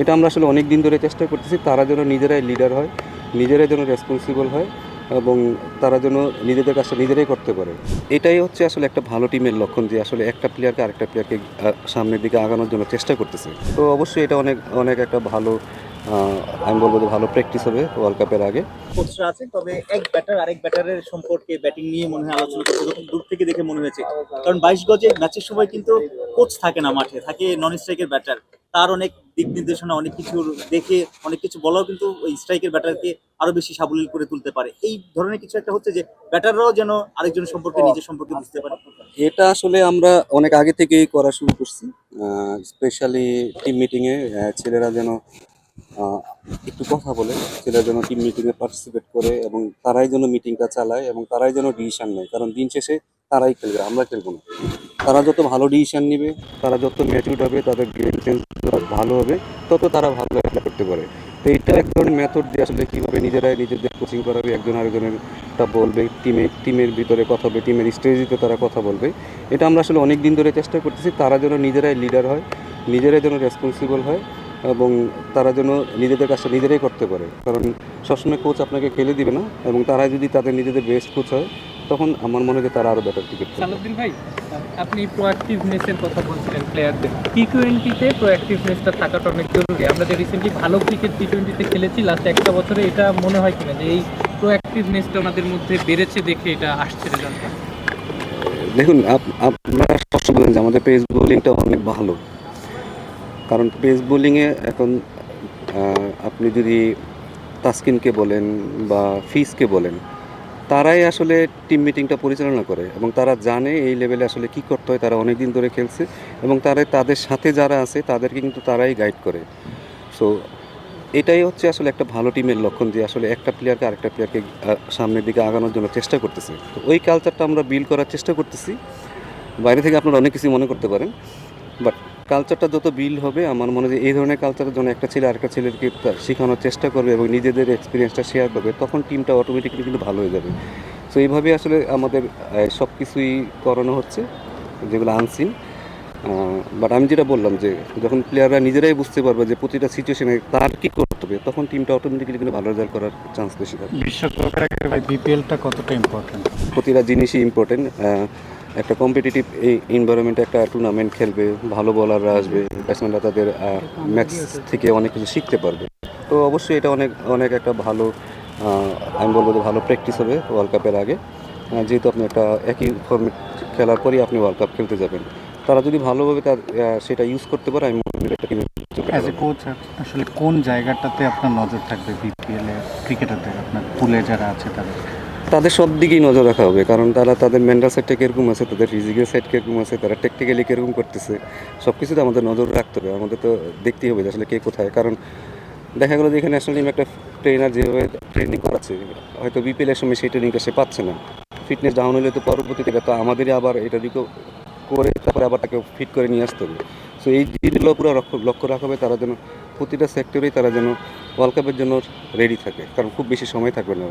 এটা আমরা আসলে অনেক দিন ধরে চেষ্টা করতেছি, তারা যেন নিজেরাই লিডার হয়, নিজেরাই যেন রেসপন্সিবল হয় এবং তারা যেন নিজেদের কাজটা নিজেরাই করতে পারে। এটাই হচ্ছে আসলে একটা ভালো টিমের লক্ষণ যে আসলে একটা প্লেয়ারকে আরেকটা প্লেয়ারকে সামনের দিকে আগানোর জন্য চেষ্টা করতেছে। তো অবশ্যই এটা অনেক অনেক একটা ভালো আমি বলব যে ভালো প্র্যাকটিস হবে ওয়ার্ল্ড কাপের আগে। কোচরা আছে তবে এক ব্যাটার আরেক ব্যাটারের সম্পর্কে ব্যাটিং নিয়ে মনে হয় আলোচনা করতে যখন দূর থেকে দেখে মনে হয়েছে। কারণ বাইশ গজে ম্যাচের সময় কিন্তু কোচ থাকে না মাঠে থাকে নন স্ট্রাইকের ব্যাটার তার অনেক দিক নির্দেশনা অনেক কিছু দেখে অনেক কিছু বলাও কিন্তু ওই স্ট্রাইকের ব্যাটারকে আরও বেশি সাবলীল করে তুলতে পারে। এই ধরনের কিছু একটা হচ্ছে যে ব্যাটাররাও যেন আরেকজনের সম্পর্কে নিজের সম্পর্কে বুঝতে পারে। এটা আসলে আমরা অনেক আগে থেকেই করা শুরু করছি স্পেশালি টিম মিটিংয়ে ছেলেরা যেন একটু কথা বলে, ছেলেরা যেন টিম মিটিংয়ে পার্টিসিপেট করে এবং তারাই যেন মিটিংটা চালায় এবং তারাই যেন ডিসিশন নেয়। কারণ দিন শেষে তারাই খেলবে, আমরা খেলব না। তারা যত ভালো ডিসিশন নেবে, তারা যত ম্যাচিউড হবে, তাদের গেম সেন্স ভালো হবে, তত তারা ভালো অ্যাপ্লাই করতে পারে। তো এইটা এক ধরনের মেথড দিয়ে আসলে কীভাবে নিজেরাই নিজেদের কোচিং করাবে, একজন আরেকজনের তা বলবে টিমে টিমের ভিতরে কথা হবে টিমের স্ট্র্যাটেজিতে তারা কথা বলবে। এটা আমরা আসলে অনেক দিন ধরে চেষ্টা করতেছি, তারা যেন নিজেরাই লিডার হয়, নিজেরাই যেন রেসপন্সিবল হয়। এবং তারা যেন নিজেদের কাজটা নিজেরাই করতে পারে। কারণ সবসময় কোচ আপনাকে খেলে দিবে না এবং তারা যদি তাদের নিজেদের বেস্ট কোচ হয় তখন আমার মনে হয় যে তারা আরও বেটার টিকিট সালাউদ্দিন ভাই আপনি প্রোয়াক্টিভনেসের কথা বলছিলেন প্লেয়ারদের টি টোয়েন্টিতে প্রোয়াক্টিভনেসটা থাকাটা অনেক জরুরি। আমরা যে রিসেন্টলি ভালো ক্রিকেট টি টোয়েন্টিতে খেলেছি লাস্ট একটা বছরে এটা মনে হয় কিনা যে এই প্রোয়াক্টিভনেসটা ওনাদের মধ্যে বেড়েছে দেখে এটা আসছে রেজাল্টটা দেখুন আপ- আপনারা সবসময় বলেন যে আমাদের পেস বোলিংটা অনেক ভালো। কারণ পেস বোলিংয়ে এখন আপনি যদি তাসকিনকে বলেন বা ফিসকে বলেন, তারাই আসলে টিম মিটিংটা পরিচালনা করে এবং তারা জানে এই লেভেলে আসলে কি করতে হয়, তারা অনেক দিন ধরে খেলছে এবং তারা তাদের সাথে যারা আছে তাদেরকে কিন্তু তারাই গাইড করে। সো এটাই হচ্ছে আসলে একটা ভালো টিমের লক্ষণ যে আসলে একটা প্লেয়ারকে আরেকটা প্লেয়ারকে সামনের দিকে আগানোর জন্য চেষ্টা করতেছে। তো ওই কালচারটা আমরা বিল্ড করার চেষ্টা করতেছি। বাইরে থেকে আপনারা অনেক কিছু মনে করতে পারেন বাট কালচারটা যত বিল্ড হবে আমার মনে হয় এই ধরনের কালচারের জন্য একটা ছেলে আরেকটা ছেলেকে শেখানোর চেষ্টা করবে এবং নিজেদের এক্সপিরিয়েন্সটা শেয়ার করবে তখন টিমটা অটোমেটিক্যালি কিন্তু ভালো হয়ে যাবে। সো এইভাবে আসলে আমাদের সব কিছুই করানো হচ্ছে যেগুলো আনসিন বাট আমি যেটা বললাম যে যখন প্লেয়াররা নিজেরাই বুঝতে পারবে যে প্রতিটা সিচুয়েশনে তার কী করতে হবে তখন টিমটা অটোমেটিক্যালি কিন্তু ভালো রেজাল্ট করার চান্স বেশি থাকে। বিশ্বকাপের বিপিএলটা কতটা ইম্পর্টেন্ট প্রতিটা জিনিসই ইম্পর্টেন্ট একটা কম্পিটিটিভ এই এনভায়রনমেন্টে একটা টুর্নামেন্ট খেলবে, ভালো বলাররা আসবে ব্যাটসম্যানরা তাদের ম্যাচ থেকে অনেক কিছু শিখতে পারবে। তো অবশ্যই এটা অনেক অনেক একটা ভালো আমি বলব যে ভালো প্র্যাকটিস হবে ওয়ার্ল্ড কাপের আগে। যেহেতু আপনি একটা একই ফর্মেট খেলার পরই আপনি ওয়ার্ল্ড কাপ খেলতে যাবেন। তারা যদি ভালোভাবে তার সেটা ইউজ করতে পারে, আমি এ কোচ আসলে কোন জায়গাটাতে আপনার নজর থাকবে? বিপিএল এর ক্রিকেটারদের আপনার পুলে যারা আছে তাদের? তাদের সব দিকেই নজর রাখা হবে, কারণ তারা তাদের মেন্টাল সাইডটা কীরকম আছে, তাদের ফিজিক্যাল সাইড কীরকম আছে, তারা টেকনিক্যালি কীরকম করতেছে সব কিছুতে আমাদের নজর রাখতে হবে, আমাদের তো দেখতেই হবে যে আসলে কে কোথায়, কারণ দেখা গেলো যে এখানে ন্যাশনাল টিম একটা ট্রেনার যেভাবে ট্রেনিং করাচ্ছে, হয়তো বিপিএলের সময় সেই ট্রেনিংটা সে পাচ্ছে না। ফিটনেস ডাউন হলে তো পরবর্তীতে তো আমাদেরই আবার এটা দিকেও করে, তারপরে আবার তাকে ফিট করে নিয়ে আসতে হবে। সো এই জিনিসগুলো পুরো লক্ষ্য রাখা হবে, তারা যেন প্রতিটা সেক্টরেই তারা যেন ওয়ার্ল্ড কাপের জন্য রেডি থাকে, কারণ খুব বেশি সময় থাকবে না।